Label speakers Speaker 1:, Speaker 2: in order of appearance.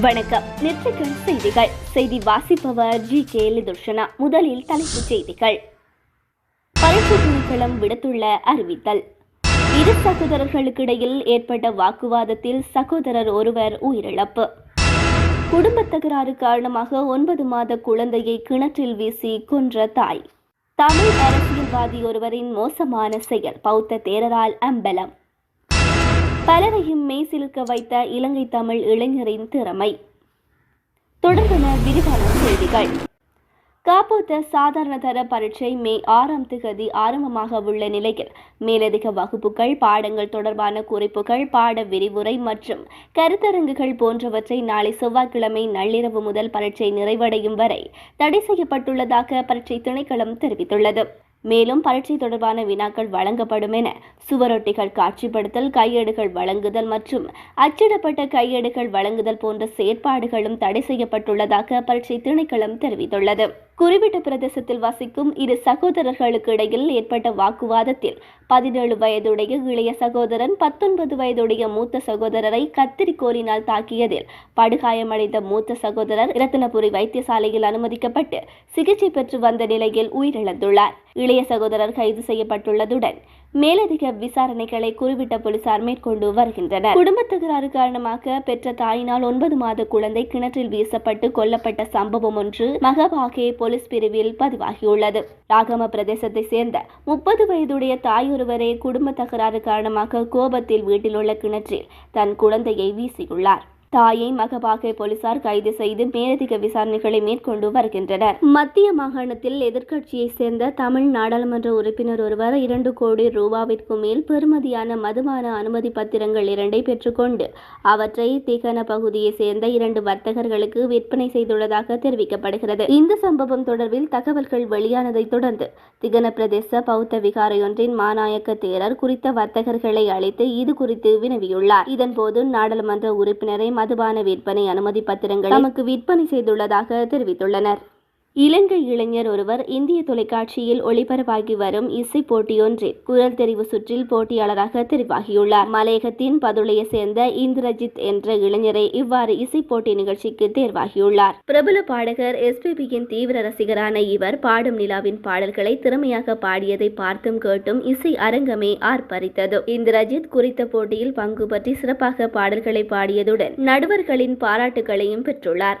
Speaker 1: வணக்கம். நெற்றிக்கண் செய்திகள். செய்தி வாசிப்பவர் ஜி. கே. லிதுர்ஷனா. முதலில் தலைப்புச் செய்திகள். பரிசு திணைக்களம் விடுத்துள்ள அறிவித்தல். இரு சகோதரர்களுக்கிடையில் ஏற்பட்ட வாக்குவாதத்தில் சகோதரர் ஒருவர் உயிரிழப்பு. குடும்பத் தகராறு காரணமாக ஒன்பது மாத குழந்தையை கிணற்றில் வீசி கொன்ற தாய். தமிழ் அரசியல்வாதி ஒருவரின் மோசமான செயல். பௌத்த தேரரால் அம்பலம். பலரையும் மெய்சிலிருக்க வைத்த இலங்கை தமிழ் இளைஞரின் திறமை. தொடர்ந்தன விரிவான செய்திகள். காப்போத்த சாதாரண தர பரீட்சை மே ஆறாம் திகதி ஆரம்பமாக உள்ள நிலையில் மேலதிக வகுப்புகள் பாடங்கள் தொடர்பான குறிப்புகள் பாட விரிவுரை மற்றும் கருத்தரங்குகள் போன்றவற்றை நாளை செவ்வாய்க்கிழமை நள்ளிரவு முதல் பரீட்சை நிறைவடையும் வரை தடை செய்யப்பட்டுள்ளதாக பரீட்சை திணைக்களம் தெரிவித்துள்ளது. மேலும் பரீட்சை தொடர்பான வினாக்கள் வழங்கப்படும் என சுவரொட்டிகள் காட்சிப்படுத்தல் கையேடுகள் வழங்குதல் மற்றும் அச்சிடப்பட்ட கையேடுகள் வழங்குதல் போன்ற செயற்பாடுகளும் தடை செய்யப்பட்டுள்ளதாக பரீட்சை திணைக்களம் தெரிவித்துள்ளது. குறிப்பிட்ட பிரதேசத்தில் வசிக்கும் இரு சகோதரர்களுக்கு இடையில் ஏற்பட்ட வாக்குவாதத்தில் பதினேழு வயதுடைய இளைய சகோதரன் பத்தொன்பது வயதுடைய மூத்த சகோதரரை கத்திரிக்கோலினால் தாக்கியதில் படுகாயமடைந்த மூத்த சகோதரர் இரத்தினபுரி வைத்தியசாலையில் அனுமதிக்கப்பட்டு சிகிச்சை பெற்று வந்த நிலையில் உயிரிழந்துள்ளார். இளைய சகோதரர் கைது செய்யப்பட்டுள்ளதுடன் மேலதிக விசாரணைகளை குறிவிட்ட போலீசார் மேற்கொண்டு வருகின்றனர். குடும்பத் தகராறு காரணமாக பெற்ற தாயினால் ஒன்பது மாத குழந்தை கிணற்றில் வீசப்பட்டு கொல்லப்பட்ட சம்பவம் ஒன்று மகபாகே போலீஸ் பிரிவில் பதிவாகியுள்ளது. ராகம பிரதேசத்தை சேர்ந்த முப்பது வயதுடைய தாயொருவரே குடும்ப தகராறு காரணமாக கோபத்தில் வீட்டில் உள்ள கிணற்றில் தன் குழந்தையை வீசியுள்ளார். தாயை மகபாகை போலீசார் கைது செய்து மேலதிக விசாரணைகளை மேற்கொண்டு வருகின்றனர். மத்திய மாகாணத்தில் எதிர்க்கட்சியை சேர்ந்த தமிழ் நாடாளுமன்ற உறுப்பினர் ஒருவர் இரண்டு கோடி ரூபாவிற்கு மேல் பெறுமதியான மதுபான அனுமதி பத்திரங்கள் இரண்டை பெற்றுக்கொண்டு அவற்றை திகன பகுதியை சேர்ந்த இரண்டு வர்த்தகர்களுக்கு விற்பனை செய்துள்ளதாக தெரிவிக்கப்படுகிறது. இந்த சம்பவம் தொடர்பில் தகவல்கள் வெளியானதைத் தொடர்ந்து திகன பிரதேச பௌத்த விகாரையொன்றின் மாநாயக்க தேரர் குறித்த வர்த்தகர்களை அழைத்து இது குறித்து வினவியுள்ளார். இதன்போது நாடாளுமன்ற உறுப்பினரை மதுபான விற்பனை அனுமதி பத்திரங்கள் நமக்கு விற்பனை செய்துள்ளதாக தெரிவித்துள்ளனர். இலங்கை இளைஞர் ஒருவர் இந்திய தொலைக்காட்சியில் ஒளிபரப்பாகி வரும் இசை போட்டியொன்றில் குரல் தெரிவு சுற்றில் போட்டியாளராக தெரிவாகியுள்ளார். மலையகத்தின் பதுளையை சேர்ந்த இந்திரஜித் என்ற இளைஞரை இவ்வாறு இசை போட்டி நிகழ்ச்சிக்கு தேர்வாகியுள்ளார். பிரபல பாடகர் எஸ்பிபியின் தீவிர ரசிகரான இவர் பாடும் நிலாவின் பாடல்களை திறமையாக பாடியதை பார்த்தும் கேட்டும் இசை அரங்கமே ஆர்ப்பரித்தது. இந்திரஜித் குறித்த போட்டியில் பங்கு பற்றி சிறப்பாக பாடல்களை பாடியதுடன் நடுவர்களின் பாராட்டுகளையும் பெற்றுள்ளார்.